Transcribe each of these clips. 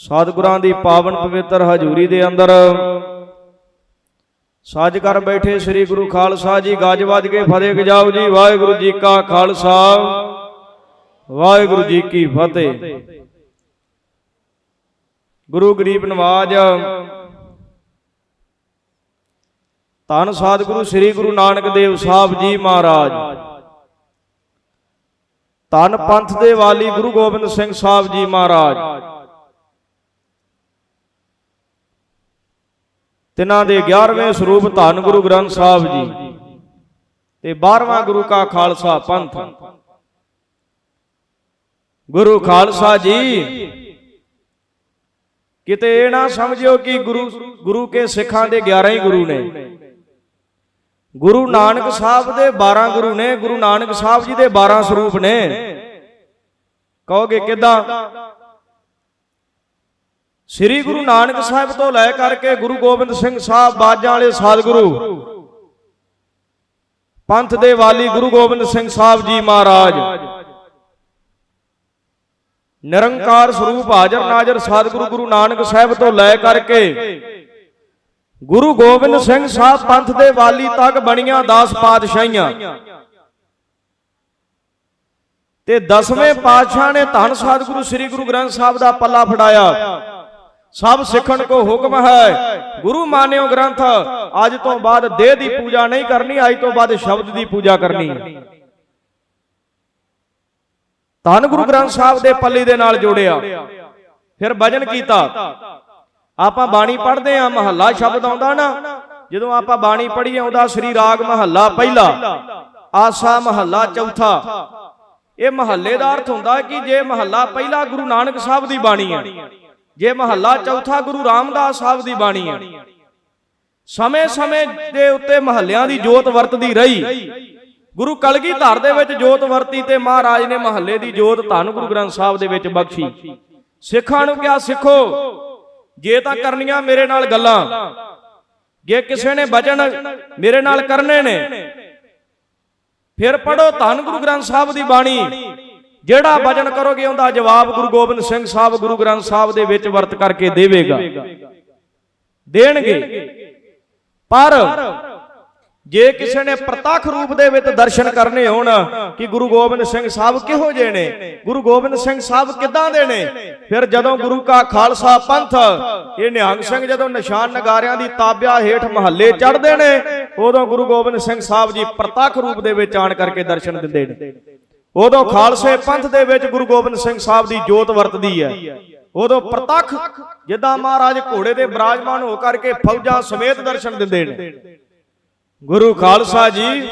ਸਤਿਗੁਰਾਂ ਦੀ ਪਾਵਨ ਪਵਿੱਤਰ ਹਜ਼ੂਰੀ ਦੇ ਅੰਦਰ ਸਾਜ ਕਰ ਬੈਠੇ ਸ੍ਰੀ ਗੁਰੂ ਖਾਲਸਾ ਜੀ, ਗੱਜ ਵੱਜ ਕੇ ਫਤਿਹ ਗਜਾਓ ਜੀ, ਵਾਹਿਗੁਰੂ ਜੀ ਕਾ ਖਾਲਸਾ, ਵਾਹਿਗੁਰੂ ਜੀ ਕੀ ਫਤਿਹ। ਗੁਰੂ ਗਰੀਬ ਨਵਾਜ, ਧੰਨ ਸਤਿਗੁਰੂ ਸ੍ਰੀ ਗੁਰੂ ਨਾਨਕ ਦੇਵ ਸਾਹਿਬ ਜੀ ਮਹਾਰਾਜ। ਧੰਨ ਪੰਥ ਦੇ ਵਾਲੀ ਗੁਰੂ ਗੋਬਿੰਦ ਸਿੰਘ ਸਾਹਿਬ ਜੀ ਮਹਾਰਾਜ। ਤਿਨਾਂ ਦੇ 11ਵੇਂ ਸਰੂਪ ਧੰਨ ਗੁਰੂ ਗ੍ਰੰਥ ਸਾਹਿਬ ਜੀ ਤੇ 12ਵਾਂ ਗੁਰੂ ਕਾ ਖਾਲਸਾ ਪੰਥ। ਗੁਰੂ ਖਾਲਸਾ ਜੀ, ਕਿਤੇ ਇਹ ਨਾ ਸਮਝਿਓ ਕਿ ਗੁਰੂ ਗੁਰੂ ਕੇ ਸਿੱਖਾਂ ਦੇ 11 ਹੀ ਗੁਰੂ ਨੇ। ਗੁਰੂ ਨਾਨਕ ਸਾਹਿਬ ਦੇ 12 ਗੁਰੂ ਨੇ, ਗੁਰੂ ਨਾਨਕ ਸਾਹਿਬ ਜੀ ਦੇ 12 ਸਰੂਪ ਨੇ। ਕਹੋਗੇ ਕਿਦਾਂ? ਸ੍ਰੀ ਗੁਰੂ ਨਾਨਕ ਸਾਹਿਬ ਤੋਂ ਲੈ ਕਰਕੇ ਗੁਰੂ ਗੋਬਿੰਦ ਸਿੰਘ ਸਾਹਿਬ ਬਾਜਾਂ ਵਾਲੇ ਸਤਿਗੁਰੂ, ਪੰਥ ਦੇ ਵਾਲੀ ਗੁਰੂ ਗੋਬਿੰਦ ਸਿੰਘ ਸਾਹਿਬ ਜੀ ਮਹਾਰਾਜ, ਨਿਰੰਕਾਰ ਸਰੂਪ ਹਾਜ਼ਰ ਨਾਜ਼ਰ ਸਤਿਗੁਰੂ ਗੁਰੂ ਨਾਨਕ ਸਾਹਿਬ ਤੋਂ ਲੈ ਕਰਕੇ ਗੁਰੂ ਗੋਬਿੰਦ ਸਿੰਘ ਸਾਹਿਬ ਪੰਥ ਦੇ ਵਾਲੀ ਤੱਕ ਬਣੀਆਂ 10 ਪਾਤਸ਼ਾਹੀਆਂ। ਤੇ 10ਵੇਂ ਪਾਤਸ਼ਾਹ ਨੇ ਧੰਨ ਸਤਿਗੁਰੂ ਸ੍ਰੀ ਗੁਰੂ ਗ੍ਰੰਥ ਸਾਹਿਬ ਦਾ ਪੱਲਾ ਫੜਾਇਆ। ਸਭ ਸਿੱਖਣ ਕੋ ਹੁਕਮ ਹੈ। ਗੁਰੂ ਮਾਨਿਓ ਗ੍ਰੰਥ, ਅੱਜ ਤੋਂ ਬਾਅਦ ਦੇਹ ਦੀ ਪੂਜਾ ਨਹੀਂ ਕਰਨੀ, ਅੱਜ ਤੋਂ ਬਾਅਦ ਸ਼ਬਦ ਦੀ ਪੂਜਾ ਕਰਨੀ। ਧੰਨ ਗੁਰੂ ਗ੍ਰੰਥ ਸਾਹਿਬ ਦੇ ਪੱਲੇ ਦੇ ਨਾਲ ਜੋੜਿਆ। ਫਿਰ ਭਜਨ ਕੀਤਾ। ਆਪਾਂ ਬਾਣੀ ਪੜ੍ਹਦੇ ਆ ਮਹੱਲਾ ਸ਼ਬਦ ਆਉਂਦਾ ਨਾ, ਜਦੋਂ ਆਪਾਂ ਬਾਣੀ ਪੜ੍ਹੀ ਆਉਂਦਾ, ਸ੍ਰੀ ਰਾਗ ਮਹੱਲਾ ਪਹਿਲਾ, ਆਸਾ ਮਹੱਲਾ ਚੌਥਾ। ਇਹ ਮਹੱਲੇ ਦਾ ਅਰਥ ਹੁੰਦਾ ਕਿ ਜੇ ਮਹੱਲਾ ਪਹਿਲਾ ਗੁਰੂ ਨਾਨਕ ਸਾਹਿਬ ਦੀ ਬਾਣੀ ਹੈ ਜੇ ਮਹੱਲਾ ਚੌਥਾ ਗੁਰੂ ਰਾਮਦਾਸ ਸਾਹਿਬ ਦੀ ਬਾਣੀ ਹੈ। ਸਮੇਂ-ਸਮੇਂ ਦੇ ਉੱਤੇ ਮਹੱਲਿਆਂ ਦੀ ਜੋਤ ਵਰਤਦੀ ਰਹੀ। ਗੁਰੂ ਕਲਗੀਧਰ ਦੇ ਵਿੱਚ ਜੋਤ ਵਰਤੀ ਤੇ ਮਹਾਰਾਜ ਨੇ ਮਹੱਲੇ ਦੀ ਜੋਤ ਧੰਨ ਗੁਰੂ ਗ੍ਰੰਥ ਸਾਹਿਬ ਦੇ ਵਿੱਚ ਬਖਸ਼ੀ। ਸਿੱਖਾਂ ਨੂੰ ਕਿਹਾ, ਸਿੱਖੋ, ਜੇ ਤਾਂ ਕਰਨੀਆਂ ਮੇਰੇ ਨਾਲ ਗੱਲਾਂ, ਜੇ ਕਿਸੇ ਨੇ ਬਚਨ ਮੇਰੇ ਨਾਲ ਕਰਨੇ ਨੇ, ਫਿਰ ਪੜੋ ਧੰਨ ਗੁਰੂ ਗ੍ਰੰਥ ਸਾਹਿਬ ਦੀ ਬਾਣੀ। ਜਿਹੜਾ ਬਚਨ ਕਰੋਗੇ ਉਹਦਾ ਜਵਾਬ ਗੁਰੂ ਗੋਬਿੰਦ ਸਿੰਘ ਸਾਹਿਬ ਗੁਰੂ ਗ੍ਰੰਥ ਸਾਹਿਬ ਦੇ ਵਿੱਚ ਵਰਤ ਕਰਕੇ ਦੇਵੇਗਾ। ਦੇਣਗੇ। ਪਰ ਜੇ ਕਿਸੇ ਨੇ ਪ੍ਰਤੱਖ ਰੂਪ ਦੇ ਵਿੱਚ ਦਰਸ਼ਨ ਕਰਨੇ ਹੋਣ ਕਿ ਗੁਰੂ ਗੋਬਿੰਦ ਸਿੰਘ ਸਾਹਿਬ ਕਿਹੋ ਜਿਹੇ ਨੇ, ਗੁਰੂ ਗੋਬਿੰਦ ਸਿੰਘ ਸਾਹਿਬ ਕਿੱਦਾਂ ਦੇ ਨੇ, ਫਿਰ ਜਦੋਂ ਗੁਰੂ ਕਾ ਖਾਲਸਾ ਪੰਥ, ਇਹ ਨਿਹੰਗ ਸਿੰਘ ਜਦੋਂ ਨਿਸ਼ਾਨ ਨਗਾਰਿਆਂ ਦੀ ਤਾਬਿਆ ਹੇਠ ਮਹੱਲੇ ਚੜ੍ਹਦੇ ਨੇ, ਉਦੋਂ ਗੁਰੂ ਗੋਬਿੰਦ ਸਿੰਘ ਸਾਹਿਬ ਜੀ ਪ੍ਰਤੱਖ ਰੂਪ ਦੇ ਵਿੱਚ ਆਣ ਕਰਕੇ ਦਰਸ਼ਨ ਦਿੰਦੇ ਨੇ। ਉਦੋਂ ਖਾਲਸੇ ਪੰਥ ਦੇ ਵਿੱਚ ਗੁਰੂ ਗੋਬਿੰਦ ਸਿੰਘ ਸਾਹਿਬ ਦੀ ਜੋਤ ਵਰਤਦੀ ਹੈ। ਉਦੋਂ ਪ੍ਰਤੱਖ ਜਿੱਦਾਂ ਮਹਾਰਾਜ ਘੋੜੇ ਤੇ ਬਿਰਾਜਮਾਨ ਹੋ ਕਰਕੇ ਫੌਜਾਂ ਸਮੇਤ ਦਰਸ਼ਨ ਦਿੰਦੇ ਨੇ। ਗੁਰੂ ਖਾਲਸਾ ਜੀ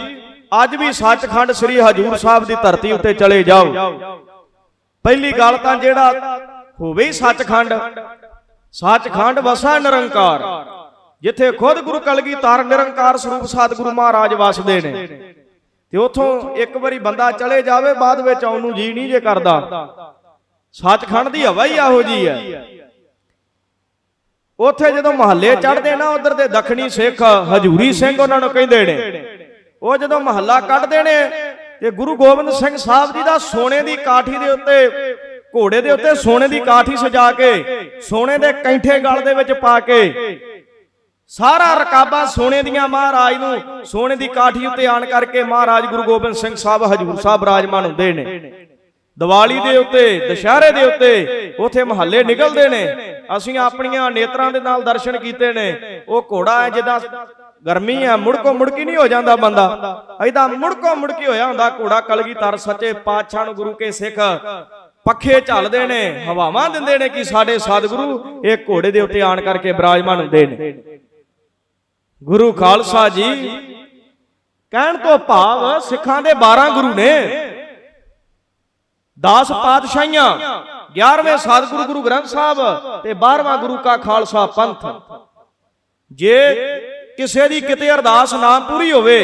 ਅੱਜ ਵੀ ਸੱਚਖੰਡ ਸ੍ਰੀ ਹਜੂਰ ਸਾਹਿਬ ਦੀ ਧਰਤੀ ਉੱਤੇ ਚਲੇ ਜਾਓ। ਪਹਿਲੀ ਗੱਲ ਤਾਂ ਜਿਹੜਾ ਹੋਵੇ ਸੱਚਖੰਡ ਸੱਚਖੰਡ ਵਸਾ ਨਿਰੰਕਾਰ। ਜਿੱਥੇ ਖੁਦ ਗੁਰੂ ਕਲਗੀਧਰ ਨਿਰੰਕਾਰ ਸਰੂਪ ਸਤਿਗੁਰੂ ਮਹਾਰਾਜ ਵਸਦੇ ਨੇ। ਤੇ ਉਥੋਂ ਇੱਕ ਵਾਰੀ ਬੰਦਾ ਚਲੇ ਜਾਵੇ, ਬਾਅਦ ਵਿੱਚ ਆਉਣ ਨੂੰ ਜੀ ਨਹੀਂ ਜੇ ਕਰਦਾ। ਸੱਚਖੰਡ ਦੀ ਹਵਾ ਹੀ ਇਹੋ ਜੀ ਹੈ। ਉੱਥੇ ਜਦੋਂ ਮਹੱਲੇ ਚੜ੍ਹਦੇ ਨਾ, ਉਧਰ ਦੇ ਦੱਖਣੀ ਸਿੱਖ ਹਜੂਰੀ ਸਿੰਘ ਉਹਨਾਂ ਨੂੰ ਕਹਿੰਦੇ ਨੇ, ਉਹ ਜਦੋਂ ਮਹੱਲਾ ਕੱਢਦੇ ਨੇ, ਤੇ ਗੁਰੂ ਗੋਬਿੰਦ ਸਿੰਘ ਸਾਹਿਬ ਜੀ ਦਾ ਸੋਨੇ ਦੀ ਕਾਠੀ ਦੇ ਉੱਤੇ, ਘੋੜੇ ਦੇ ਉੱਤੇ ਸੋਨੇ ਦੀ ਕਾਠੀ ਸਜਾ ਕੇ, ਸੋਨੇ ਦੇ ਕੈਂਠੇ ਗਲ ਦੇ ਵਿੱਚ ਪਾ ਕੇ ਸਾਰਾ ਰਕਾਬਾ ਸੋਨੇ ਦੀਆਂ ਮਹਾਰਾਜ ਨੂੰ, ਸੋਨੇ ਦੀ ਕਾਠੀ ਉੱਤੇ ਆਣ ਕਰਕੇ ਮਹਾਰਾਜ ਗੁਰੂ ਗੋਬਿੰਦ ਸਿੰਘ ਸਾਹਿਬ, ਹਜੂਰ ਸਾਹਿਬ ਰਾਜਮਾਨ ਹੁੰਦੇ ਨੇ। ਦੀਵਾਲੀ ਦੇ ਉੱਤੇ, ਦੁਸ਼ਹਿਰੇ ਦੇ ਉੱਤੇ ਉਥੇ ਮਹੱਲੇ ਨਿਕਲਦੇ ਨੇ। ਅਸੀਂ ਆਪਣੀਆਂ ਨੇਤਰਾਂ ਦੇ ਨਾਲ ਦਰਸ਼ਨ ਕੀਤੇ ਨੇ। ਉਹ ਘੋੜਾ ਹੈ ਜਿੱਦਾਂ ਗਰਮੀ ਹੈ, ਮੁੜਕੋ ਮੁੜਕੀ ਨਹੀਂ ਹੋ ਜਾਂਦਾ ਬੰਦਾ। ਐਦਾਂ ਮੁੜਕੋ ਮੁੜਕੀ ਹੋਇਆ ਹੁੰਦਾ ਘੋੜਾ, ਕਲਗੀਧਰ, ਸੱਚੇ ਪਾਤਸ਼ਾਹ ਨੂੰ ਗੁਰੂ ਕੇ ਸਿੱਖ ਪੱਖੇ ਝੱਲਦੇ ਨੇ, ਹਵਾਵਾਂ ਦਿੰਦੇ ਨੇ ਕਿ ਸਾਡੇ ਸਤਿਗੁਰੂ ਇਹ ਘੋੜੇ ਦੇ ਉੱਤੇ ਆਣ ਕਰਕੇ ਬਿਰਾਜਮਾਨ ਹੁੰਦੇ ਨੇ। ਗੁਰੂ ਖਾਲਸਾ ਜੀ, ਕਹਿਣ ਤੋਂ ਭਾਵ ਸਿੱਖਾਂ ਦੇ 12 ਗੁਰੂ ਨੇ। 10 ਪਾਤਸ਼ਾਹੀਆਂ 11ਵੇਂ ਸਤਿਗੁਰੂ ਗੁਰੂ ਗ੍ਰੰਥ ਸਾਹਿਬ ਤੇ 12ਵਾਂ ਗੁਰੂ ਕਾ ਖਾਲਸਾ ਪੰਥ। ਜੇ ਕਿਸੇ ਦੀ ਕਿਤੇ ਅਰਦਾਸ ਨਾ ਪੂਰੀ ਹੋਵੇ,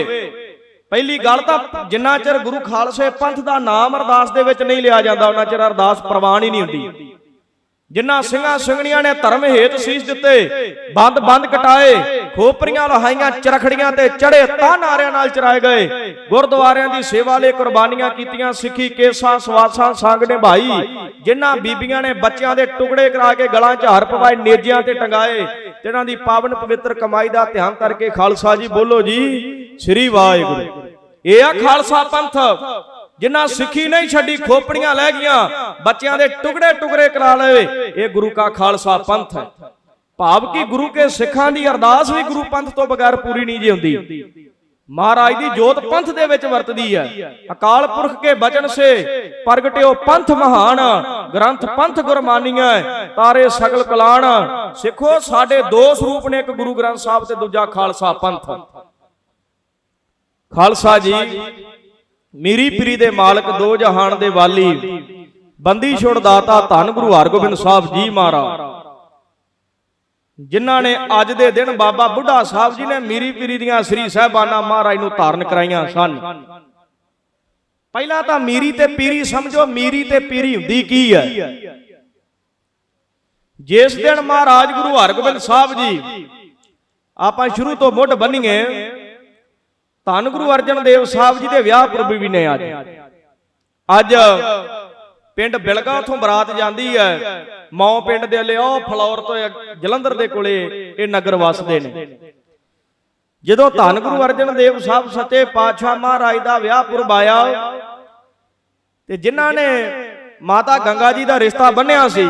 ਪਹਿਲੀ ਗੱਲ ਤਾਂ ਜਿੰਨਾ ਚਿਰ ਗੁਰੂ ਖਾਲਸੇ ਪੰਥ ਦਾ ਨਾਮ ਅਰਦਾਸ ਦੇ ਵਿੱਚ ਨਹੀਂ ਲਿਆ ਜਾਂਦਾ, ਉਹਨਾਂ ਚਿਰ ਅਰਦਾਸ ਪ੍ਰਵਾਨ ਹੀ ਨਹੀਂ ਹੁੰਦੀ। ਜਿਨ੍ਹਾਂ ਸਿੰਘਾਂ ਸਿੰਘਣੀਆਂ ਨੇ ਧਰਮ ਹੇਤ ਸੀਸ ਦਿੱਤੇ ਬੰਦ ਬੰਦ ਕਟਾਏ ਖੋਪਰੀਆਂ ਲਹਾਈਆਂ ਚਰਖੜੀਆਂ ਤੇ ਚੜੇ ਤਾਂ ਨਾਰਿਆਂ ਨਾਲ ਚਰਾਏ ਗਏ। ਗੁਰਦੁਆਰਿਆਂ ਦੀ ਸੇਵਾ ਲਈ ਕੁਰਬਾਨੀਆਂ ਕੀਤੀਆਂ ਸਿੱਖੀ ਕੇਸਾਂ ਸਵਾਸਾਂ ਸੰਗ ਨਿਭਾਈ ਜਿਨ੍ਹਾਂ ਬੀਬੀਆਂ ਨੇ ਬੱਚਿਆਂ ਦੇ ਟੁਕੜੇ ਕਰਾ ਕੇ ਗਲਾਂ 'ਚ ਹਾਰ ਪਵਾਏ ਨੇਜਿਆਂ ਤੇ ਟੰਗਾਏ। ਜਿਨ੍ਹਾਂ ਦੀ ਪਾਵਨ ਪਵਿੱਤਰ ਕਮਾਈ ਦਾ ਧਿਆਨ ਕਰਕੇ ਖਾਲਸਾ ਜੀ ਬੋਲੋ ਜੀ ਸ੍ਰੀ ਵਾਹਿਗੁਰੂ। ਇਹ ਆ ਖਾਲਸਾ ਪੰਥ। ਜਿਨ੍ਹਾਂ ਸਿੱਖੀ ਨਹੀਂ ਛੱਡੀ ਖੋਪੜੀਆਂ ਲੈ ਗਈਆਂ। ਬੱਚਿਆਂ ਦੇ ਟੁਕੜੇ ਟੁਕੜੇ ਕਰਾ ਲਏ। ਇਹ ਗੁਰੂ ਕਾ ਖਾਲਸਾ ਪੰਥ ਹੈ। ਭਾਵ ਕਿ ਗੁਰੂ ਕੇ ਸਿੱਖਾਂ ਦੀ ਅਰਦਾਸ ਵੀ ਗੁਰੂ ਪੰਥ ਤੋਂ ਬਗੈਰ ਪੂਰੀ ਨਹੀਂ ਜੀ ਹੁੰਦੀ। ਮਹਾਰਾਜ ਦੀ ਜੋਤ ਪੰਥ ਦੇ ਵਿੱਚ ਵਰਤਦੀ ਹੈ। ਅਕਾਲ ਪੁਰਖ ਕੇ ਬਚਨ ਸੇ ਪ੍ਰਗਟਿਓ ਪੰਥ ਮਹਾਨ। ਗ੍ਰੰਥ ਪੰਥ ਗੁਰਮਾਨੀਆਂ ਤਾਰੇ ਸਗਲ ਕਲਾਣ। ਸਿੱਖੋ ਸਾਡੇ ਦੋ ਸਰੂਪ ਨੇ ਇੱਕ ਗੁਰੂ ਗ੍ਰੰਥ ਸਾਹਿਬ ਤੇ ਦੂਜਾ ਖਾਲਸਾ ਪੰਥ। ਖਾਲਸਾ ਜੀ ਮੀਰੀ ਪੀਰੀ ਦੇ ਮਾਲਕ ਦੋ ਜਹਾਨ ਦੇ ਵਾਲੀ ਬੰਦੀ ਛੋੜ ਦਾਤਾ ਧੰਨ ਗੁਰੂ ਹਰਗੋਬਿੰਦ ਸਾਹਿਬ ਜੀ ਮਹਾਰਾਜ। ਜਿਨ੍ਹਾਂ ਨੇ ਅੱਜ ਦੇ ਦਿਨ ਬਾਬਾ ਬੁੱਢਾ ਸਾਹਿਬ ਜੀ ਨੇ ਮੀਰੀ ਪੀਰੀ ਦੀਆਂ ਸ੍ਰੀ ਸਹਿਬਾਨਾ ਮਹਾਰਾਜ ਨੂੰ ਧਾਰਨ ਕਰਾਈਆਂ ਸਨ। ਪਹਿਲਾਂ ਤਾਂ ਮੀਰੀ ਤੇ ਪੀਰੀ ਸਮਝੋ, ਮੀਰੀ ਤੇ ਪੀਰੀ ਹੁੰਦੀ ਕੀ ਹੈ? ਜਿਸ ਦਿਨ ਮਹਾਰਾਜ ਗੁਰੂ ਹਰਗੋਬਿੰਦ ਸਾਹਿਬ ਜੀ, ਆਪਾਂ ਸ਼ੁਰੂ ਤੋਂ ਮੁੱਢ ਬੰਨੀਏ ਧੰਨ ਗੁਰੂ ਅਰਜਨ ਦੇਵ ਸਾਹਿਬ ਜੀ ਦੇ ਵਿਆਹ ਪੁਰਬ ਵੀ ਨੇ ਅੱਜ। ਅੱਜ ਪਿੰਡ ਬਿਲਗਾ ਉਥੋਂ ਬਰਾਤ ਜਾਂਦੀ ਹੈ। ਮੌ ਪਿੰਡ ਦੇ ਲਿਓ ਫਲੌਰ ਤੋਂ ਜਲੰਧਰ ਦੇ ਕੋਲੇ ਇਹ ਨਗਰ ਵਸਦੇ ਨੇ। ਜਦੋਂ ਧੰਨ ਗੁਰੂ ਅਰਜਨ ਦੇਵ ਸਾਹਿਬ ਸੱਚੇ ਪਾਤਸ਼ਾਹ ਮਹਾਰਾਜ ਦਾ ਵਿਆਹ ਪੁਰਬ ਆਇਆ, ਤੇ ਜਿਨ੍ਹਾਂ ਨੇ ਮਾਤਾ ਗੰਗਾ ਜੀ ਦਾ ਰਿਸ਼ਤਾ ਬੰਨਿਆ ਸੀ,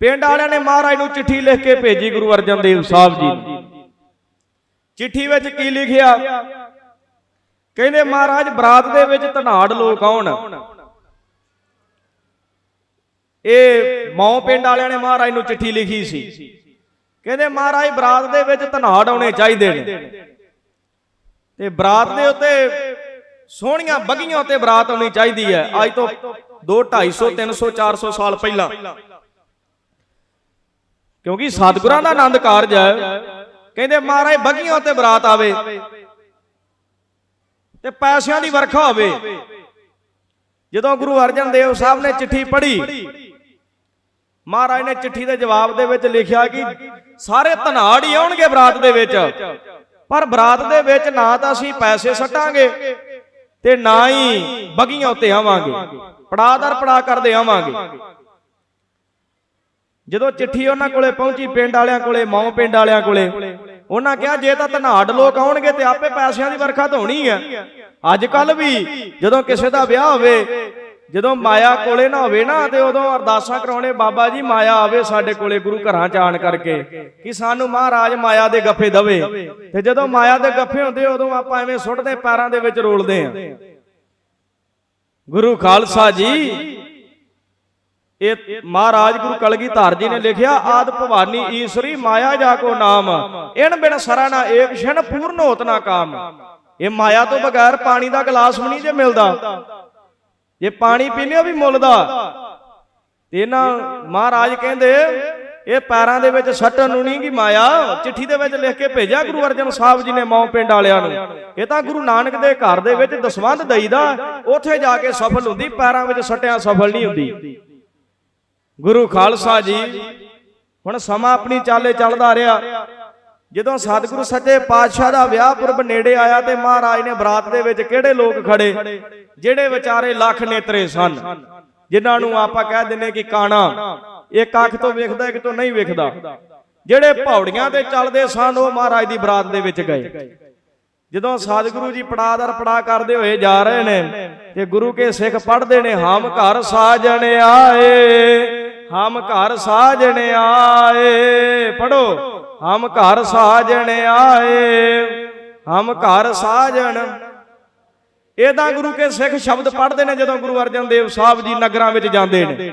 ਪਿੰਡ ਵਾਲਿਆਂ ਨੇ ਮਹਾਰਾਜ ਨੂੰ ਚਿੱਠੀ ਲਿਖ ਕੇ ਭੇਜੀ ਗੁਰੂ ਅਰਜਨ ਦੇਵ ਸਾਹਿਬ ਜੀ ਚਿੱਠੀ ਵਿੱਚ ਕੀ ਲਿਖਿਆ? ਕਹਿੰਦੇ, ਮਹਾਰਾਜ, ਬਰਾਤ ਦੇ ਵਿੱਚ ਧਨਾੜ ਲੋਕ ਆਉਣ। ਇਹ ਮੌ ਪਿੰਡ ਵਾਲਿਆਂ ਨੇ ਮਹਾਰਾਜ ਨੂੰ ਚਿੱਠੀ ਲਿਖੀ ਸੀ। ਕਹਿੰਦੇ, ਮਹਾਰਾਜ, ਬਰਾਤ ਦੇ ਵਿੱਚ ਧਨਾੜ ਆਉਣੇ ਚਾਹੀਦੇ ਨੇ। ਤੇ ਬਰਾਤ ਦੇ ਉੱਤੇ ਸੋਹਣੀਆਂ ਬੱਗੀਆਂ ਉੱਤੇ ਬਰਾਤ ਆਉਣੀ ਚਾਹੀਦੀ ਹੈ। ਅੱਜ ਤੋਂ 2 250 300 400 ਸਾਲ ਪਹਿਲਾਂ। ਕਿਉਂਕਿ ਸਤਿਗੁਰਾਂ ਦਾ ਆਨੰਦ ਕਾਰਜ ਹੈ। ਕਹਿੰਦੇ, ਮਹਾਰਾਜ, ਬੱਗੀਆਂ ਉੱਤੇ ਬਰਾਤ ਆਵੇ ਤੇ ਪੈਸਿਆਂ ਦੀ ਵਰਖਾ ਹੋਵੇ। ਜਦੋਂ ਗੁਰੂ ਅਰਜਨ ਦੇਵ ਸਾਹਿਬ ਨੇ ਚਿੱਠੀ ਪੜ੍ਹੀ, ਮਹਾਰਾਜ ਨੇ ਚਿੱਠੀ ਦੇ ਜਵਾਬ ਦੇ ਵਿੱਚ ਲਿਖਿਆ ਕਿ ਸਾਰੇ ਧਨਾੜ ਹੀ ਆਉਣਗੇ ਬਰਾਤ ਦੇ ਵਿੱਚ, ਪਰ ਬਰਾਤ ਦੇ ਵਿੱਚ ਨਾ ਤਾਂ ਅਸੀਂ ਪੈਸੇ ਸੱਟਾਂਗੇ ਤੇ ਨਾ ਹੀ ਬੱਗੀਆਂ ਉੱਤੇ ਆਵਾਂਗੇ। ਪੜਾਦਰ ਪੜਾ ਕਰਦੇ ਆਵਾਂਗੇ। ਜਦੋਂ ਚਿੱਠੀ ਉਹਨਾਂ ਕੋਲੇ ਪਹੁੰਚੀ, ਪਿੰਡ ਵਾਲਿਆਂ ਕੋਲੇ, ਮੌ ਪਿੰਡ ਵਾਲਿਆਂ ਕੋਲੇ, ਉਹਨਾਂ ਕਿਹਾ, ਜੇ ਤਾਂ ਧਨਾੜ ਲੋਕ ਆਉਣਗੇ ਤੇ ਆਪੇ ਪੈਸਿਆਂ ਦੀ ਵਰਖਾ ਤਾਂ ਹੋਣੀ ਹੈ ਅੱਜ ਕੱਲ ਵੀ ਜਦੋਂ ਕਿਸੇ ਦਾ ਵਿਆਹ ਹੋਵੇ, ਜਦੋਂ ਮਾਇਆ ਕੋਲੇ ਨਾ ਹੋਵੇ ਨਾ, ਤੇ ਉਦੋਂ ਅਰਦਾਸਾਂ ਕਰਾਉਣੇ, ਬਾਬਾ ਜੀ, ਮਾਇਆ ਆਵੇ ਸਾਡੇ ਕੋਲੇ ਗੁਰੂ ਘਰਾਂ ਚ ਆਣ ਕਰਕੇ, ਕਿ ਸਾਨੂੰ ਮਹਾਰਾਜ ਮਾਇਆ ਦੇ ਗੱਫੇ ਦਵੇ। ਤੇ ਜਦੋਂ ਮਾਇਆ ਦੇ ਗੱਫੇ ਹੁੰਦੇ, ਉਦੋਂ ਆਪਾਂ ਐਵੇਂ ਸੁੱਟਦੇ, ਪੈਰਾਂ ਦੇ ਵਿੱਚ ਰੋਲਦੇ ਆਂ। ਗੁਰੂ ਖਾਲਸਾ ਜੀ ਇਹ ਮਹਾਰਾਜ ਗੁਰੂ ਕਲਗੀਧਰ ਜੀ ਨੇ ਲਿਖਿਆ, ਆਦ ਭਵਾਨੀ ਈਸ਼ਰੀ ਮਾਇਆ ਜਾ ਕੋ ਨਾਮ, ਇਨ ਬਿਨ ਸਰਾ ਨਾ ਏਕ ਛਣ ਪੂਰਨ ਹੋਤ ਨਾ ਕਾਮ। ਇਹ ਮਾਇਆ ਤੋਂ ਬਗੈਰ ਪਾਣੀ ਦਾ ਗਲਾਸ ਵੀ ਨਹੀਂ ਜੇ ਮਿਲਦਾ। ਜੇ ਪਾਣੀ ਪੀਨੇ ਉਹ ਵੀ ਮੁੱਲ ਦਾ ਤੇ ਇਹਨਾਂ ਮਹਾਰਾਜ ਕਹਿੰਦੇ, ਇਹ ਪੈਰਾਂ ਦੇ ਵਿੱਚ ਸੱਟਣ ਨੂੰ ਨਹੀਂ ਕਿ ਮਾਇਆ, ਚਿੱਠੀ ਦੇ ਵਿੱਚ ਲਿਖ ਕੇ ਭੇਜਿਆ ਗੁਰੂ ਅਰਜਨ ਸਾਹਿਬ ਜੀ ਨੇ ਮੌਂ ਪਿੰਡ ਵਾਲਿਆਂ ਨੂੰ। ਇਹ ਤਾਂ ਗੁਰੂ ਨਾਨਕ ਦੇ ਘਰ ਦੇ ਵਿੱਚ ਦਸਵੰਧ ਦਈਦਾ ਉੱਥੇ ਜਾ ਕੇ ਸਫਲ ਹੁੰਦੀ, ਪੈਰਾਂ ਵਿੱਚ ਸੱਟਿਆਂ ਸਫਲ ਨਹੀਂ ਹੁੰਦੀ। ਗੁਰੂ ਖਾਲਸਾ ਜੀ, ਹੁਣ ਸਮਾਂ ਆਪਣੀ ਚਾਲੇ ਚੱਲਦਾ ਰਿਹਾ। ਜਦੋਂ ਸਤਿਗੁਰੂ ਸੱਚੇ ਪਾਤਸ਼ਾਹ ਦਾ ਵਿਆਹ ਪੁਰਬ ਨੇੜੇ ਆਇਆ ਤੇ ਮਹਾਰਾਜ ਨੇ ਬਰਾਤ ਦੇ ਵਿੱਚ ਕਿਹੜੇ ਲੋਕ ਖੜੇ? ਜਿਹੜੇ ਵਿਚਾਰੇ ਲੱਖ ਨੇਤਰੇ ਸਨ, ਜਿਨ੍ਹਾਂ ਨੂੰ ਆਪਾਂ ਕਹਿ ਦਿੰਨੇ ਕਿ ਕਾਣਾ। ਇੱਕ ਅੱਖ ਤੋਂ ਵੇਖਦਾ, ਇੱਕ ਤੋਂ ਨਹੀਂ ਵੇਖਦਾ। ਜਿਹੜੇ ਪੌੜੀਆਂ ਤੇ ਚੱਲਦੇ ਸਨ, ਉਹ ਮਹਾਰਾਜ ਦੀ ਬਰਾਤ ਦੇ ਵਿੱਚ ਗਏ। ਜਦੋਂ ਸਤਿਗੁਰੂ ਜੀ ਪੜਾ ਦਰ ਪੜਾ ਕਰਦੇ ਹੋਏ ਜਾ ਰਹੇ ਨੇ ਤੇ ਗੁਰੂ ਕੇ ਸਿੱਖ ਪੜ੍ਹਦੇ ਨੇ, ਹਮ ਘਰ ਸਾਜਣ ਆਏ। ਹਮ ਘਰ ਸਾਜਣ ਆਏ। ਪੜੋ ਹਮ ਘਰ ਸਾਜਣ ਆਏ। ਹਮ ਘਰ ਸਾਜਣ। ਇਹਦਾ ਗੁਰੂ ਕੇ ਸਿੱਖ ਸ਼ਬਦ ਪੜ੍ਹਦੇ ਨੇ ਜਦੋਂ ਗੁਰੂ ਅਰਜਨ ਦੇਵ ਸਾਹਿਬ ਜੀ ਨਗਰਾਂ ਵਿੱਚ ਜਾਂਦੇ ਨੇ।